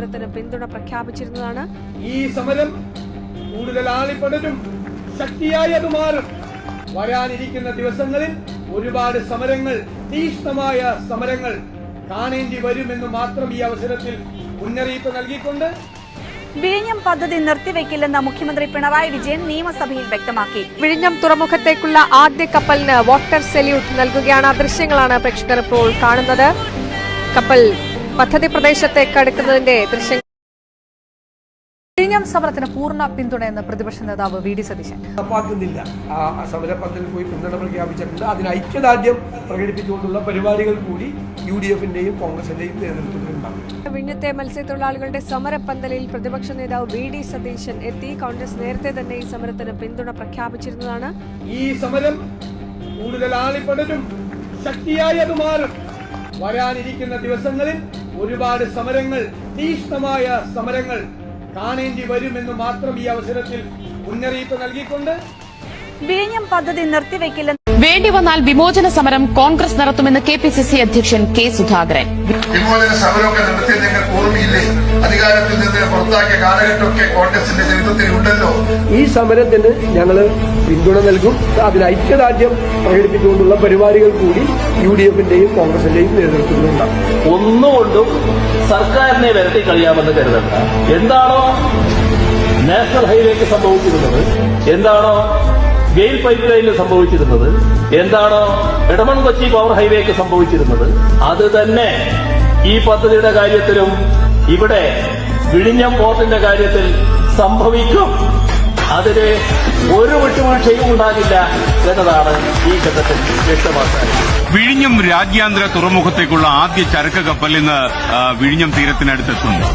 സമരത്തിന് പിന്തുണ പ്രഖ്യാപിച്ചിരുന്നതാണ്. ഈ സമരം കൂടുതൽ ആളിപ്പടരും ശക്തിയായി അത് മാറും. വരാനിരിക്കുന്ന ദിവസങ്ങളിൽ ഒരുപാട് സമരങ്ങൾ തീക്ഷ്ണമായ സമരങ്ങൾ കാണേണ്ടി വരുമെന്ന് മാത്രം ഈ അവസരത്തിൽ മുന്നറിയിപ്പ് നൽകിക്കൊണ്ട് വിഴിഞ്ഞം പദ്ധതി നിർത്തിവെക്കില്ലെന്ന് മുഖ്യമന്ത്രി പിണറായി വിജയൻ നിയമസഭയിൽ വ്യക്തമാക്കി. വിഴിഞ്ഞം തുറമുഖത്തേക്കുള്ള ആദ്യ കപ്പലിന് വാട്ടർ സല്യൂട്ട് നൽകുകയാണ് ദൃശ്യങ്ങളാണ് പ്രേക്ഷകർ ഇപ്പോൾ കാണുന്നത്. കപ്പൽ പദ്ധതി പ്രദേശത്തേക്ക് അടുക്കുന്നതിന്റെ ദൃശ്യങ്ങൾ. വിഴിഞ്ഞം സമരത്തിന് പൂർണ പിന്തുണയെന്ന് പ്രതിപക്ഷ നേതാവ് വി ഡി സതീശൻ. നടപ്പാക്കുന്നില്ല. ആ സമരപന്തലിൽ പോയി പിന്തുണ പ്രഖ്യാപിച്ചിട്ടുണ്ട്. അതിന് ഐക്യദാർഢ്യം പ്രകടിപ്പിച്ചുകൊണ്ടുള്ള പരിപാടികൾ കൂടി യു ഡി എഫിന്റെയും കോൺഗ്രസിന്റെയും നേതൃത്വത്തിലുണ്ടാകും. വിഴിഞ്ഞത്തെ മത്സ്യത്തൊഴിലാളികളുടെ സമരപ്പന്തലിൽ പ്രതിപക്ഷ നേതാവ് വി ഡി സതീശൻ എത്തി. കോൺഗ്രസ് നേരത്തെ തന്നെ ഈ സമരത്തിന് പിന്തുണ പ്രഖ്യാപിച്ചിരുന്നതാണ്. ഈ സമരം കൂടുതൽ ആളിപ്പടരും ശക്തിയായി അത് മാറും വരാനിരിക്കുന്ന ദിവസങ്ങളിൽ ഒരുപാട് സമരങ്ങൾ തീഷ്ണമായ സമരങ്ങൾ കാണേണ്ടി വരുമെന്ന് മാത്രം ഈ അവസരത്തിൽ മുന്നറിയിപ്പ് നൽകിക്കൊണ്ട് വിഴിഞ്ഞം പദ്ധതി നിർത്തിവെക്കില്ലെന്ന് വേണ്ടി വന്നാൽ വിമോചന സമരം കോൺഗ്രസ് നടത്തുമെന്ന് കെ പി സി സി അധ്യക്ഷൻ കെ സുധാകരൻ. വിമോചന സമരമൊക്കെ നടത്തിയത് ഞങ്ങൾക്ക് ഓർമ്മയില്ലേ? അധികാരത്തിൽ നിന്ന് പുറത്താക്കിയ കാലഘട്ടമൊക്കെ കോൺഗ്രസിന്റെ ചരിത്രത്തിൽ ഉണ്ടല്ലോ. ഈ സമരത്തിന് ഞങ്ങൾ പിന്തുണ നൽകും. അതിൽ ഐക്യദാർഢ്യം പ്രകടിപ്പിച്ചുകൊണ്ടുള്ള പരിപാടികൾ കൂടി യു ഡി എഫിന്റെയും കോൺഗ്രസിന്റെയും നേതൃത്വത്തിലുണ്ടാകും. ഒന്നുകൊണ്ടും സർക്കാരിനെ വരട്ടി കഴിയാമെന്ന് കരുതണ്ട. എന്താണോ നാഷണൽ ഹൈവേക്ക് സംഭവിച്ചിരുന്നത്? എന്താണോ ഗെയിൽ പൈപ്പ് ലൈനിൽ സംഭവിച്ചിരുന്നത്. എന്താണോ? എടമൺ കൊച്ചി പവർ ഹൈവേക്ക് സംഭവിച്ചിരുന്നത്. അത് തന്നെ ഈ പദ്ധതിയുടെ കാര്യത്തിലും ഇവിടെ വിഴിഞ്ഞം പോർട്ടിന്റെ കാര്യത്തിൽ സംഭവിക്കും. അതിന് ഒരു വിട്ടുവീഴ്ചയും ഉണ്ടാകില്ല എന്നതാണ് ഈ ഘട്ടത്തിൽ വ്യക്തമാക്കാൻ. വിഴിഞ്ഞം രാജ്യാന്തര തുറമുഖത്തേക്കുള്ള ആദ്യ ചരക്ക് കപ്പൽ ഇന്ന് വിഴിഞ്ഞം തീരത്തിനടുത്തെത്തുന്നു.